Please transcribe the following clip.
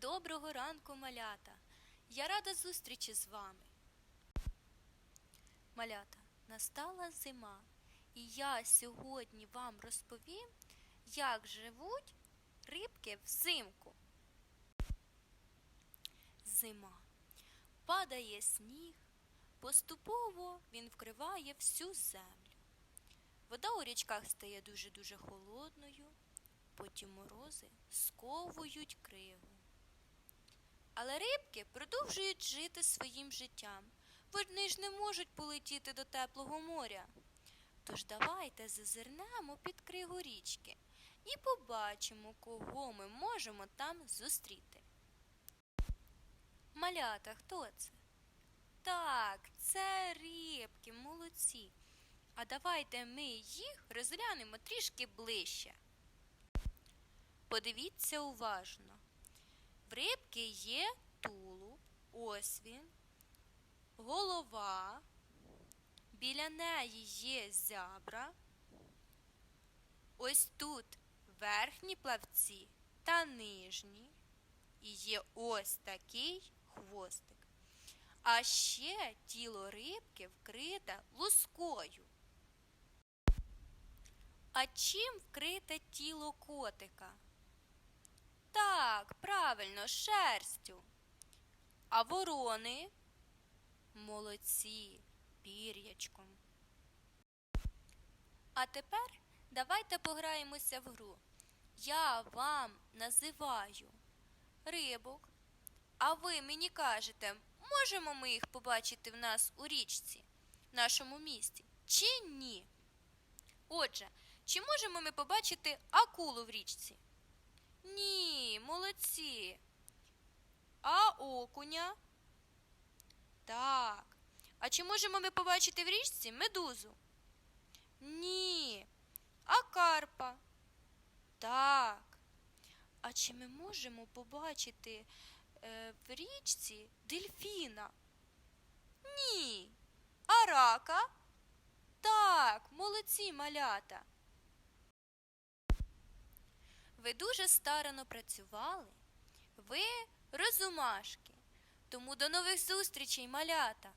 Доброго ранку, малята! Я рада зустрічі з вами. Малята, настала зима, і я сьогодні вам розповім, як живуть рибки взимку. Зима. Падає сніг, поступово він вкриває всю землю. Вода у річках стає дуже-дуже холодною, потім морози сковують криву. Але рибки продовжують жити своїм життям. Вони ж не можуть полетіти до теплого моря. Тож давайте зазирнемо під кригу річки і побачимо, кого ми можемо там зустріти. Малята, хто це? Так, це рибки, молодці. А давайте ми їх розглянемо трішки ближче. Подивіться уважно. В рибки є тулуб, ось він, голова, біля неї є зябра. Ось тут верхні плавці та нижні. І є ось такий хвостик. А ще тіло рибки вкрите лускою. А чим вкрите тіло котика? Так, правильно, шерстю. А ворони молодці, пір'ячком. А тепер давайте пограємося в гру. Я вам називаю рибок, а ви мені кажете, можемо ми їх побачити в нас у річці, в нашому місті, чи ні? Отже, чи можемо ми побачити акулу в річці? Ні, молодці. А окуня? Так. А чи можемо ми побачити в річці медузу? Ні. А карпа? Так. А чи ми можемо побачити е, в річці дельфіна? Ні. А рака? Так, молодці малята. Ви дуже старано працювали. Ви розумашки. Тому до нових зустрічей, малята!